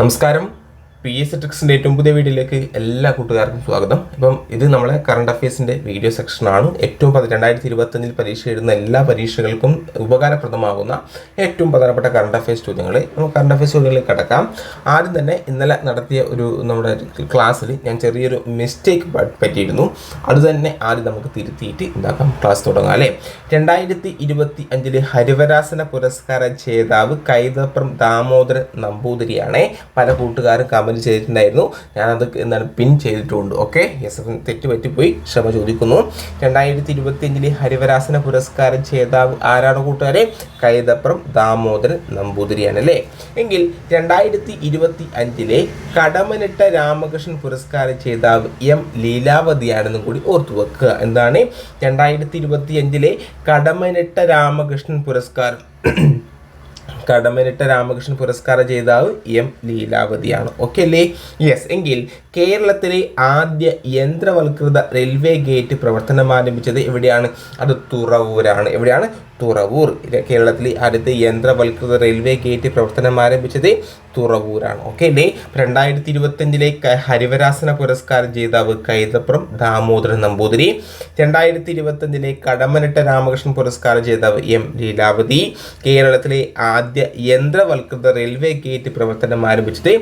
നമസ്കാരം. P S ട്രിക്സിന്റെ ഏറ്റവും പുതിയ വീഡിയോയിലേക്ക് എല്ലാ കൂട്ടുകാർക്കും സ്വാഗതം. ഇപ്പം ഇത് നമ്മളെ കറണ്ട് അഫയേഴ്സിന്റെ വീഡിയോ സെക്ഷനാണ് ഏറ്റവും രണ്ടായിരത്തി ഇരുപത്തഞ്ചിൽ പരീക്ഷ എഴുതുന്ന എല്ലാ പരീക്ഷകൾക്കും ഉപകാരപ്രദമാകുന്ന ഏറ്റവും പ്രധാനപ്പെട്ട കറണ്ട് അഫയേഴ്സ് ചോദ്യങ്ങൾ നമുക്ക് കറണ്ട് അഫയേഴ്സ് ചോദ്യങ്ങളിൽ കടക്കാം. ആദ്യം തന്നെ ഇന്നലെ നടത്തിയ ഒരു നമ്മുടെ ക്ലാസ്സിൽ ഞാൻ ചെറിയൊരു മിസ്റ്റേക്ക് പറ്റിയിരുന്നു. അത് തന്നെ ആദ്യം നമുക്ക് തിരുത്തിയിട്ട് ഉണ്ടാക്കാം ക്ലാസ് തുടങ്ങാം അല്ലേ? രണ്ടായിരത്തി ഇരുപത്തി അഞ്ചിൽ ഹരിവരാസന പുരസ്കാര ജേതാവ് കൈതപ്രം ദാമോദരൻ നമ്പൂതിരിയാണ്. പല കൂട്ടുകാരും ചെയ്തിട്ടുണ്ടായിരുന്നു. ഞാനത് എന്താണ് പിൻ ചെയ്തിട്ടുണ്ട്. ഓക്കെ യെസ് തെറ്റ് പറ്റിപ്പോയി ക്ഷമ ചോദിക്കുന്നു. രണ്ടായിരത്തി ഇരുപത്തി അഞ്ചിലെ ഹരിവരാസന പുരസ്കാരം ജേതാവ് ആരാണ് കൂട്ടുകാരെ? കൈതപ്രം ദാമോദരൻ നമ്പൂതിരിയാണ് അല്ലേ? എങ്കിൽ രണ്ടായിരത്തി ഇരുപത്തി അഞ്ചിലെ കടമനിട്ട രാമകൃഷ്ണൻ പുരസ്കാരം ജേതാവ് എം ലീലാവതിയാണെന്നും കൂടി ഓർത്തു വെക്കുക. എന്താണ്? രണ്ടായിരത്തി ഇരുപത്തി അഞ്ചിലെ കടമനിട്ട രാമകൃഷ്ണൻ പുരസ്കാരം കടമനിട്ട രാമകൃഷ്ണൻ പുരസ്കാര ജേതാവ് എം ലീലാവതിയാണ്. ഓക്കെ അല്ലേ? യെസ് എങ്കിൽ കേരളത്തിലെ ആദ്യ യന്ത്രവൽകൃത റെയിൽവേ ഗേറ്റ് പ്രവർത്തനം ആരംഭിച്ചത് എവിടെയാണ്? അത് തുറവൂരാണ്. എവിടെയാണ്? തുറവൂർ. കേരളത്തിലെ ആദ്യത്തെ യന്ത്രവൽകൃത റെയിൽവേ ഗേറ്റ് പ്രവർത്തനം ആരംഭിച്ചത് തുറവൂരാണ്. ഓക്കെ അല്ലേ? രണ്ടായിരത്തി ഇരുപത്തഞ്ചിലെ ഹരിവരാസന പുരസ്കാര ജേതാവ് കൈതപ്രം ദാമോദരൻ നമ്പൂതിരി. രണ്ടായിരത്തി ഇരുപത്തഞ്ചിലെ കടമനിട്ട രാമകൃഷ്ണൻ പുരസ്കാര ജേതാവ് എം ലീലാവതി. കേരളത്തിലെ ആദ്യ യന്ത്രവൽകൃത റെയിൽവേ ഗേറ്റ് പ്രവർത്തനം ആരംഭിച്ചത്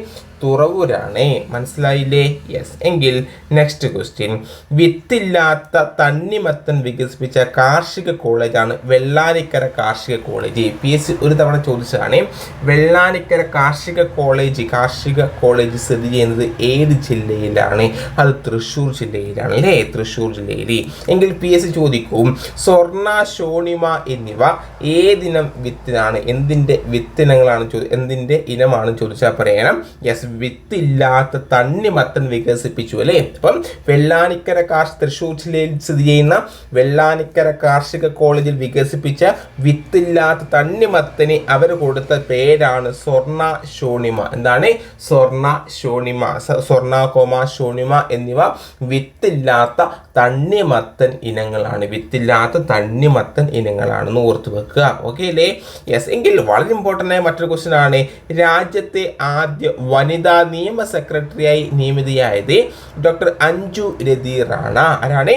തുറവൂരാണ്. മനസ്സിലായില്ലേ? യെസ് എങ്കിൽ നെക്സ്റ്റ് ക്വസ്റ്റ്യൻ വിത്തില്ലാത്ത തണ്ണിമത്തൻ വികസിപ്പിച്ച കാർഷിക കോളേജാണ് വെള്ളാനിക്കര കാർഷിക കോളേജ് പി എസ് സി ഒരു തവണ ചോദിച്ചതാണ്. വെള്ളാനിക്കര കാർഷിക കോളേജ് കാർഷിക കോളേജ് സ്ഥിതി ചെയ്യുന്നത് ഏത് ജില്ലയിലാണ്? അത് തൃശ്ശൂർ ജില്ലയിലാണ് അല്ലേ? തൃശ്ശൂർ ജില്ലയിൽ. എങ്കിൽ പി എസ് സി ചോദിക്കും. സ്വർണ ശോണിമ എന്നിവ ഏതിനം വിത്തിനാണ്? എന്തിന്റെ വിത്തിനങ്ങളാണ് ചോ എന്തിന്റെ ഇനമാണ് ചോദിച്ചാൽ പറയണം? യെസ് വിത്തില്ലാത്ത തണ്ണിമത്തൻ വികസിപ്പിച്ചു അല്ലേ? അപ്പം വെള്ളാനിക്കര കാർഷി തൃശ്ശൂർ ജില്ലയിൽ സ്ഥിതി ചെയ്യുന്ന വെള്ളാനിക്കര കാർഷിക കോളേജിൽ വികസിപ്പിച്ച വിത്തില്ലാത്ത തണ്ണിമത്തന് അവർ കൊടുത്ത പേരാണ് സ്വർണ ശോണിമ. എന്താണ്? സ്വർണ ശോണിമ സ- സ്വർണ കോമ ശോണിമ എന്നിവ വിത്തില്ലാത്ത തണ്ണിമത്തൻ ഇനങ്ങളാണ്. വിത്തില്ലാത്ത തണ്ണിമത്തൻ ഇനങ്ങളാണെന്ന് ഓർത്ത് വെക്കുക. ഓക്കെ അല്ലേ? യെസ് എങ്കിൽ വളരെ ഇമ്പോർട്ടന്റ് ആയ മറ്റൊരു ക്വസ്റ്റ്യൻ ആണ്. രാജ്യത്തെ ആദ്യ വനിതാ നിയമ സെക്രട്ടറിയായി നിയമിതയായത് ഡോക്ടർ അഞ്ജു രതി റാണ. ആരാണ്?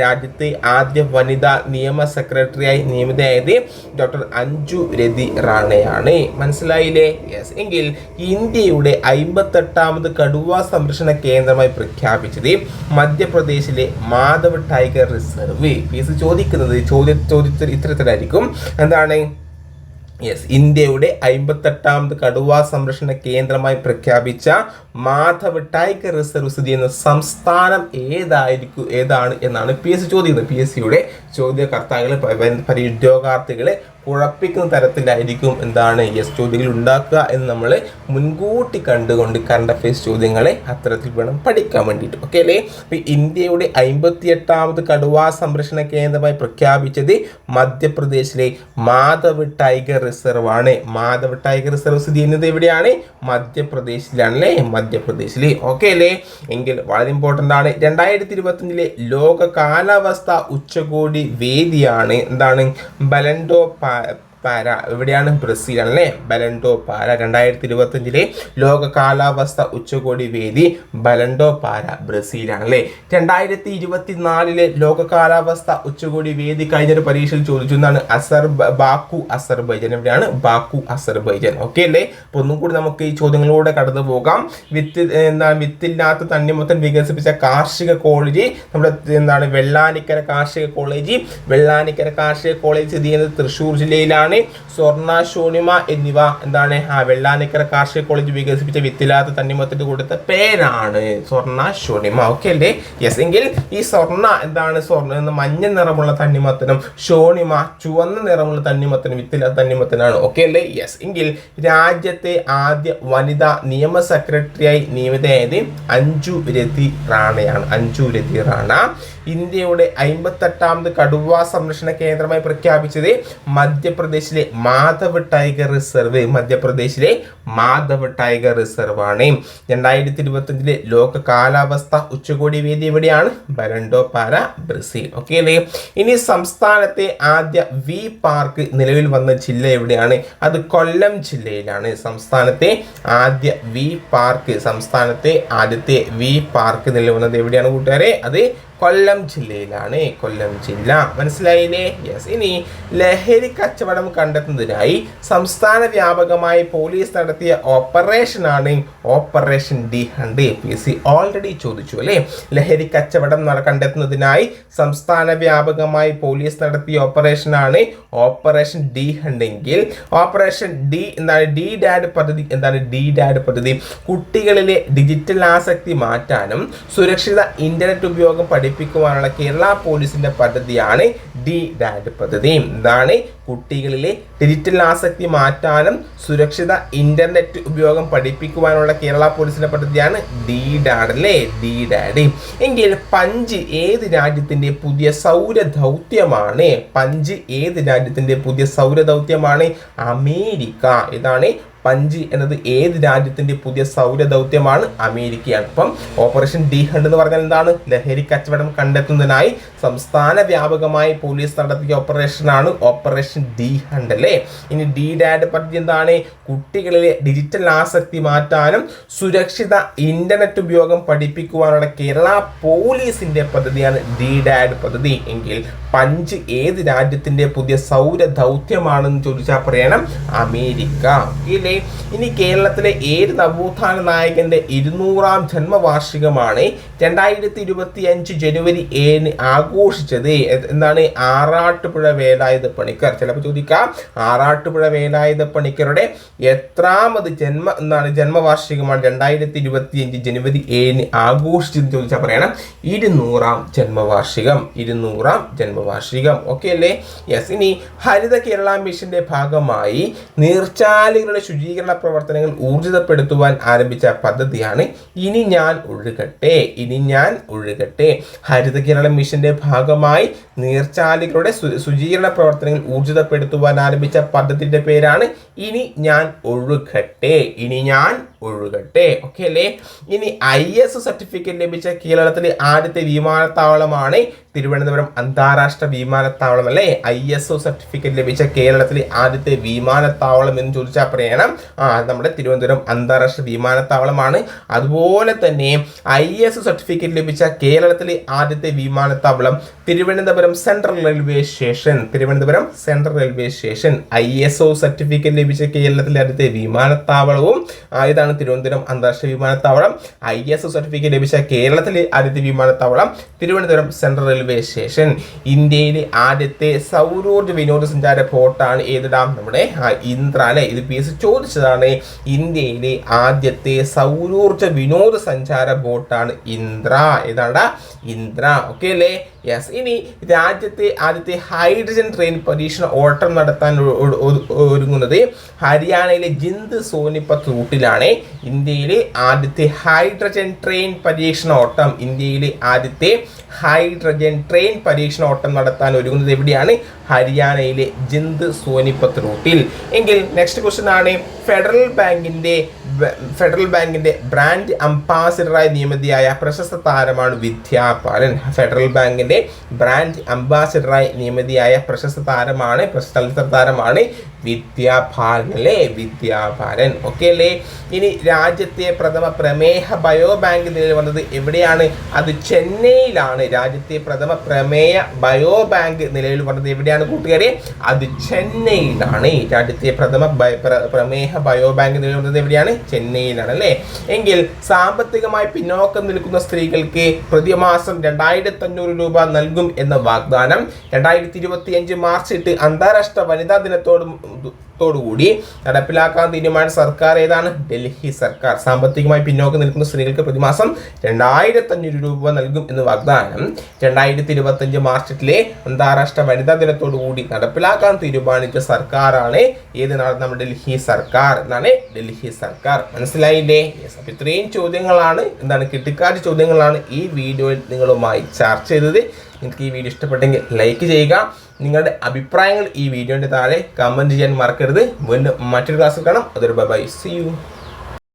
രാജ്യത്തെ ആദ്യ വനിതാ നിയമ സെക്രട്ടറിയായി നിയമിതയായത് ഡോക്ടർ അഞ്ജു രതി റാണയാണ്. മനസ്സിലായില്ലേ? യെസ് എങ്കിൽ ഇന്ത്യയുടെ അമ്പത്തെട്ടാമത് കടുവ സംരക്ഷണ കേന്ദ്രമായി പ്രഖ്യാപിച്ചത് മധ്യപ്രദേശിലെ മാധവ് ടൈഗർ റിസർവ്. ഫീസ് ചോദിക്കുന്നത് ചോദ്യ ചോദ്യത്തിൽ ഇത്തരത്തിലായിരിക്കും എന്താണ്? യെസ് ഇന്ത്യയുടെ അമ്പത്തെട്ടാമത് കടുവാ സംരക്ഷണ കേന്ദ്രമായി പ്രഖ്യാപിച്ച മാധവ് ടൈഗർ റിസർവ് സ്ഥിതി ചെയ്യുന്ന സംസ്ഥാനം ഏതായിരിക്കും ഏതാണ് എന്നാണ് പി എസ് ചോദിക്കുന്നത് പി എസ് സിയുടെ ചോദ്യകർത്താക്കളെ പ- പ- പരി ഉദ്യോഗാർത്ഥികളെ കുഴപ്പിക്കുന്ന തരത്തിലായിരിക്കും എന്താണ് യെസ് ചോദ്യങ്ങൾ ഉണ്ടാക്കുക എന്ന് നമ്മൾ മുൻകൂട്ടി കണ്ടുകൊണ്ട് കറണ്ട് അഫയേഴ്സ് ചോദ്യങ്ങളെ അത്തരത്തിൽ വേണം പഠിക്കാൻ വേണ്ടിയിട്ട്. ഓക്കെ അല്ലേ? അപ്പോൾ ഇന്ത്യയുടെ അമ്പത്തിയെട്ടാമത് കടുവാ സംരക്ഷണ കേന്ദ്രമായി പ്രഖ്യാപിച്ചത് മധ്യപ്രദേശിലെ മാധവ് ടൈഗർ റിസർവ് ആണ്. മാധവ് ടൈഗർ റിസർവ് സ്ഥിതി ചെയ്യുന്നത് എവിടെയാണ്? മധ്യപ്രദേശിലാണ് അല്ലേ മധ്യപ്രദേശിൽ ഓക്കെ അല്ലേ? എങ്കിൽ വളരെ ഇമ്പോർട്ടന്റ് ആണ്. രണ്ടായിരത്തി ഇരുപത്തഞ്ചിലെ ലോക കാലാവസ്ഥ ഉച്ചകോടി വേദിയാണ്. എന്താണ്? ബലൻഡോ പാ I പാര എവിടെയാണ്? ബ്രസീൽ അല്ലേ ബലൻഡോ പാര. രണ്ടായിരത്തി ഇരുപത്തഞ്ചിലെ ലോക കാലാവസ്ഥ ഉച്ചകോടി വേദി ബലൻഡോ പാര ബ്രസീലാണ് അല്ലേ രണ്ടായിരത്തി ഇരുപത്തിനാലിലെ ലോക കാലാവസ്ഥ ഉച്ചകോടി വേദി കഴിഞ്ഞൊരു പരീക്ഷയിൽ ചോദിച്ചു എന്നാണ് അസർ ബാക്കു അസർബൈജാൻ. എവിടെയാണ്? Baku Azerbaijan. ഓക്കെ അല്ലേ? അപ്പോൾ ഒന്നും കൂടി നമുക്ക് ഈ ചോദ്യങ്ങളിലൂടെ കടന്നു പോകാം. വിത്ത് എന്താണ് വിത്തില്ലാത്ത തണ്ണിമത്തൻ വികസിപ്പിച്ച കാർഷിക കോളേജ് നമ്മുടെ എന്താണ് വെള്ളാനിക്കര കാർഷിക കോളേജ്. വെള്ളാനിക്കര കാർഷിക കോളേജ് സ്ഥിതി ചെയ്യുന്നത് തൃശ്ശൂർ ജില്ലയിലാണ്. സ്വർണ ശോണിമ എന്നിവ എന്താണ്? ആ വെള്ളാനിക്കര കാർഷിക കോളേജ് വികസിപ്പിച്ച വിത്തിലാത്ത തണ്ണിമത്തിന് കൊടുത്ത പേരാണ് സ്വർണ ശോണിമ ഓക്കെ അല്ലേ? യെസ് എങ്കിൽ ഈ സ്വർണ എന്താണ്? സ്വർണ മഞ്ഞ നിറമുള്ള തണ്ണിമത്തനും ശോണിമ ചുവന്ന നിറമുള്ള തണ്ണിമത്തനും വിത്തിലാത്ത തണ്ണിമത്തനാണ്. ഓക്കെ അല്ലേ? യെസ് എങ്കിൽ രാജ്യത്തെ ആദ്യ വനിതാ നിയമ സെക്രട്ടറിയായി നിയമിതയായത് അഞ്ജു രതി റാണയാണ്. അഞ്ചു രതി റാണ. ഇന്ത്യയുടെ അമ്പത്തെട്ടാമത് കടുവ സംരക്ഷണ കേന്ദ്രമായി പ്രഖ്യാപിച്ചത് മധ്യപ്രദേശ് മധ്യപ്രദേശിലെ മാധവ് ടൈഗർ റിസർവ് മധ്യപ്രദേശിലെ മാധവ് ടൈഗർ റിസർവ് ആണ് രണ്ടായിരത്തി ഇരുപത്തഞ്ചിലെ ലോക കാലാവസ്ഥ ഉച്ചകോടി വേദി എവിടെയാണ്? ബരണ്ടോ പാര ബ്രസീൽ. ഓക്കെ അല്ലേ? ഇനി സംസ്ഥാനത്തെ ആദ്യ വി പാർക്ക് നിലവിൽ വന്ന ജില്ല എവിടെയാണ്? അത് കൊല്ലം ജില്ലയിലാണ്. സംസ്ഥാനത്തെ ആദ്യ വി പാർക്ക് സംസ്ഥാനത്തെ ആദ്യത്തെ വി പാർക്ക് നിലവിൽ വന്നത് എവിടെയാണ് കൂട്ടുകാരെ? അത് കൊല്ലം ജില്ലയിലാണ്. കൊല്ലം ജില്ല. മനസ്സിലായില്ലേ? യെസ് ഇനി ലഹരി കച്ചവടം കണ്ടെത്തുന്നതിനായി സംസ്ഥാന വ്യാപകമായി പോലീസ് നടത്തിയ ഓപ്പറേഷനാണ് operation D hunt P C already ചോദിച്ചു അല്ലേ? ലഹരി കച്ചവടം കണ്ടെത്തുന്നതിനായി സംസ്ഥാന വ്യാപകമായി പോലീസ് നടത്തിയ ഓപ്പറേഷനാണ് ഓപ്പറേഷൻ ഡി ഹണ്ടെങ്കിൽ ഓപ്പറേഷൻ ഡി എന്താണ്? ഡി ഡാഡ് പദ്ധതി എന്താണ് ഡി ഡാഡ് പദ്ധതി? കുട്ടികളിലെ ഡിജിറ്റൽ ആസക്തി മാറ്റാനും സുരക്ഷിത ഇന്റർനെറ്റ് ഉപയോഗം പഠിപ്പിക്കുവാനുള്ള കേരള പോലീസിന്റെ പദ്ധതിയാണ് ഡി ഡാഡ് പദ്ധതി. ഇതാണ് കുട്ടികളിലെ ഡിജിറ്റൽ ആസക്തി മാറ്റാനും സുരക്ഷിത ഇന്റർനെറ്റ് ഉപയോഗം പഠിപ്പിക്കുവാനുള്ള കേരള പോലീസിന്റെ പദ്ധതിയാണ് ഡി ഡാഡ് അല്ലേ? D DAD. എങ്കിൽ പഞ്ച് ഏത് രാജ്യത്തിന്റെ പുതിയ സൗര ദൗത്യമാണ് പഞ്ച് ഏത് രാജ്യത്തിന്റെ പുതിയ സൗര ദൗത്യമാണ് അമേരിക്ക. ഇതാണ് പഞ്ച് എന്നത് ഏത് രാജ്യത്തിന്റെ പുതിയ സൗര ദൗത്യമാണ്? അമേരിക്കയാണ്. അപ്പം ഓപ്പറേഷൻ ഡി ഹണ്ട് എന്ന് പറഞ്ഞാൽ എന്താണ്? ലഹരി കച്ചവടം കണ്ടെത്തുന്നതിനായി സംസ്ഥാന വ്യാപകമായി പോലീസ് നടത്തിയ ഓപ്പറേഷനാണ് ഓപ്പറേഷൻ ഡി ഹണ്ട് അല്ലേ? ഇനി ഡി ഡാഡ് പദ്ധതി എന്താണ്? കുട്ടികളിലെ ഡിജിറ്റൽ ആസക്തി മാറ്റാനും സുരക്ഷിത ഇന്റർനെറ്റ് ഉപയോഗം പഠിപ്പിക്കുവാനുള്ള കേരള പോലീസിന്റെ പദ്ധതിയാണ് ഡി ഡാഡ് പദ്ധതി. എങ്കിൽ പഞ്ച് ഏത് രാജ്യത്തിന്റെ പുതിയ സൗര ദൗത്യമാണെന്ന് ചോദിച്ചാൽ പറയണം അമേരിക്ക. ഇനി കേരളത്തിലെ ഏത് നവോത്ഥാന നായകന്റെ ഇരുന്നൂറാം ജന്മവാർഷികമാണ് രണ്ടായിരത്തി ഇരുപത്തി അഞ്ച് ജനുവരി ഏഴിന് ആഘോഷിച്ചത്? എന്താണ്? ആറാട്ടുപുഴ വേലായുധ പണിക്കർ. ചിലപ്പോൾ ചോദിക്കാം. ആറാട്ടുപുഴ വേലായുധ പണിക്കരുടെ എത്രാമത് ജന്മ എന്താണ് ജന്മവാർഷികമാണ് രണ്ടായിരത്തി ഇരുപത്തി അഞ്ച് ജനുവരി ഏഴിന് ആഘോഷിച്ചത് ചോദിച്ചാൽ പറയണം. ഇരുന്നൂറാം ജന്മവാർഷികം. ഇരുന്നൂറാം ജന്മവാർഷികം. ഓക്കെ അല്ലേ? യെസ്. ഇനി ഹരിത കേരള മിഷന്റെ ഭാഗമായി നീർച്ചാലുകളുടെ ശുചീകരണ പ്രവർത്തനങ്ങൾ ഊർജിതപ്പെടുത്തുവാൻ ആരംഭിച്ച പദ്ധതിയാണ് ഇനി ഞാൻ ഒഴുകട്ടെ ഇനി ഞാൻ ഒഴുകട്ടെ. ഹരിത കേരള മിഷന്റെ ഭാഗമായി നീർച്ചാലുകളുടെ ശുചീകരണ പ്രവർത്തനങ്ങൾ ഊർജിതപ്പെടുത്തുവാൻ ആരംഭിച്ച പദ്ധതിയുടെ പേരാണ് ഇനി ഞാൻ ഒഴുകട്ടെ ഇനി ഞാൻ ഒഴുകട്ടെ ഓക്കെ അല്ലേ? ഇനി ഐ എസ് സർട്ടിഫിക്കറ്റ് ലഭിച്ച കേരളത്തിലെ ആദ്യത്തെ വിമാനത്താവളമാണ് തിരുവനന്തപുരം അന്താരാഷ്ട്ര വിമാനത്താവളം അല്ലേ? ഐ എസ് ഒ സർട്ടിഫിക്കറ്റ് ലഭിച്ച കേരളത്തിലെ ആദ്യത്തെ വിമാനത്താവളം എന്ന് ചോദിച്ചാൽ പറയണം. ആ നമ്മുടെ തിരുവനന്തപുരം അന്താരാഷ്ട്ര വിമാനത്താവളമാണ്. അതുപോലെ തന്നെ ഐ എസ് സർട്ടിഫിക്കറ്റ് ലഭിച്ച കേരളത്തിലെ ആദ്യത്തെ വിമാനത്താവളം Thiruvananthapuram central railway station Thiruvananthapuram central railway station I S O certificate ലഭിച്ച കേരളത്തിലെ ആദ്യത്തെ വിമാനത്താവളവും ആ, ഇതാണ് തിരുവനന്തപുരം അന്താരാഷ്ട്ര വിമാനത്താവളം. ഐ എസ് സർട്ടിഫിക്കറ്റ് ലഭിച്ച കേരളത്തിലെ ആദ്യത്തെ വിമാനത്താവളം തിരുവനന്തപുരം സെൻട്രൽ റെയിൽവേ സ്റ്റേഷൻ ഇന്ത്യയിലെ ആദ്യത്തെ സൗരോർജ വിനോദസഞ്ചാര പോർട്ടാണ് ഏതിടാം? നമ്മുടെ ആ, ഇന്ദ്ര അല്ലെ? ഇത് പി എസ് ചോദിച്ചതാണ്. ഇന്ത്യയിലെ ആദ്യത്തെ സൗരോർജ വിനോദസഞ്ചാര ബോട്ടാണ് ഇന്ദ്ര. ഏതാണ്ട? ഇന്ദ്ര. ഓക്കെ അല്ലേ? യെസ് ഇനി രാജ്യത്തെ ആദ്യത്തെ ഹൈഡ്രജൻ ട്രെയിൻ പരീക്ഷണ ഓട്ടം നടത്താൻ ഒരുങ്ങുന്നത് ഹരിയാനയിലെ ജിന്ദ് സോനിപ്പത്ത് റൂട്ടിലാണ്. ഇന്ത്യയിലെ ആദ്യത്തെ ഹൈഡ്രജൻ ട്രെയിൻ പരീക്ഷണ ഓട്ടം ഇന്ത്യയിലെ ആദ്യത്തെ ഹൈഡ്രജൻ ട്രെയിൻ പരീക്ഷണ ഓട്ടം നടത്താൻ ഒരുങ്ങുന്നത് എവിടെയാണ്? ഹരിയാനയിലെ ജിന്ദ് സോനിപത്ത് റൂട്ടിൽ. എങ്കിൽ നെക്സ്റ്റ് ക്വസ്റ്റ്യൻ ആണ്. ഫെഡറൽ ബാങ്കിന്റെ ഫെഡറൽ ബാങ്കിന്റെ ബ്രാൻഡ് അംബാസിഡറായി നിയമിതയായ പ്രശസ്ത താരമാണ് വിദ്യാ ബാലൻ. ഫെഡറൽ ബാങ്കിന്റെ ബ്രാൻഡ് അംബാസിഡറായി നിയമിതയായ പ്രശസ്ത താരമാണ് പ്രശസ്ത താരമാണ് വിദ്യാ ബാലൻ അല്ലേ? വിദ്യാഭാരൻ. ഓക്കെ അല്ലേ? ഇനി രാജ്യത്തെ പ്രഥമ പ്രമേഹ ബയോ ബാങ്ക് നിലവിൽ വന്നത് എവിടെയാണ്? അത് ചെന്നൈയിലാണ്. രാജ്യത്തെ പ്രഥമ പ്രമേയ ബയോ ബാങ്ക് നിലവിൽ വന്നത് എവിടെയാണ് കൂട്ടുകാരെ? അത് ചെന്നൈയിലാണ്. രാജ്യത്തെ പ്രഥമ പ്രമേഹ ബയോ ബാങ്ക് നിലവിൽ വന്നത് എവിടെയാണ്? ചെന്നൈയിലാണ് അല്ലേ? എങ്കിൽ സാമ്പത്തികമായി പിന്നോക്കം നിൽക്കുന്ന സ്ത്രീകൾക്ക് പ്രതിമാസം രണ്ടായിരത്തി അഞ്ഞൂറ് രൂപ നൽകും എന്ന വാഗ്ദാനം രണ്ടായിരത്തി ഇരുപത്തി അഞ്ച് മാർച്ച് എട്ട് അന്താരാഷ്ട്ര വനിതാ ദിനത്തോട് ത്തോടുകൂടി നടപ്പിലാക്കാൻ തീരുമാനിച്ച സർക്കാർ ഏതാണ് ഡൽഹി സർക്കാർ സാമ്പത്തികമായി പിന്നോക്കം നിൽക്കുന്ന സ്ത്രീകൾക്ക് പ്രതിമാസം രണ്ടായിരത്തി അഞ്ഞൂറ് രൂപ നൽകും എന്ന് വാഗ്ദാനം രണ്ടായിരത്തി ഇരുപത്തി അഞ്ച് മാർച്ചിലെ അന്താരാഷ്ട്ര വനിതാ ദിനത്തോടുകൂടി നടപ്പിലാക്കാൻ തീരുമാനിച്ച സർക്കാരാണ് ഏത് നാട് നമ്മുടെ ഡൽഹി സർക്കാർ എന്നാണ് ഡൽഹി സർക്കാർ മനസ്സിലായില്ലേ. അപ്പൊ ഇത്രയും ചോദ്യങ്ങളാണ് എന്താണ് കിട്ടിക്കാട്ട് ചോദ്യങ്ങളാണ് ഈ വീഡിയോയിൽ നിങ്ങളുമായി ചർച്ച ചെയ്തത് നിങ്ങൾക്ക് ഈ വീഡിയോ ഇഷ്ടപ്പെട്ടെങ്കിൽ ലൈക്ക് ചെയ്യുക. നിങ്ങളുടെ അഭിപ്രായങ്ങൾ ഈ വീഡിയോന്റെ താഴെ കമന്റ് ചെയ്യാൻ മറക്കരുത്. വീണ്ടും മറ്റൊരു ക്ലാസ്സിൽ കാണാം. അതൊരു ബൈ സി യു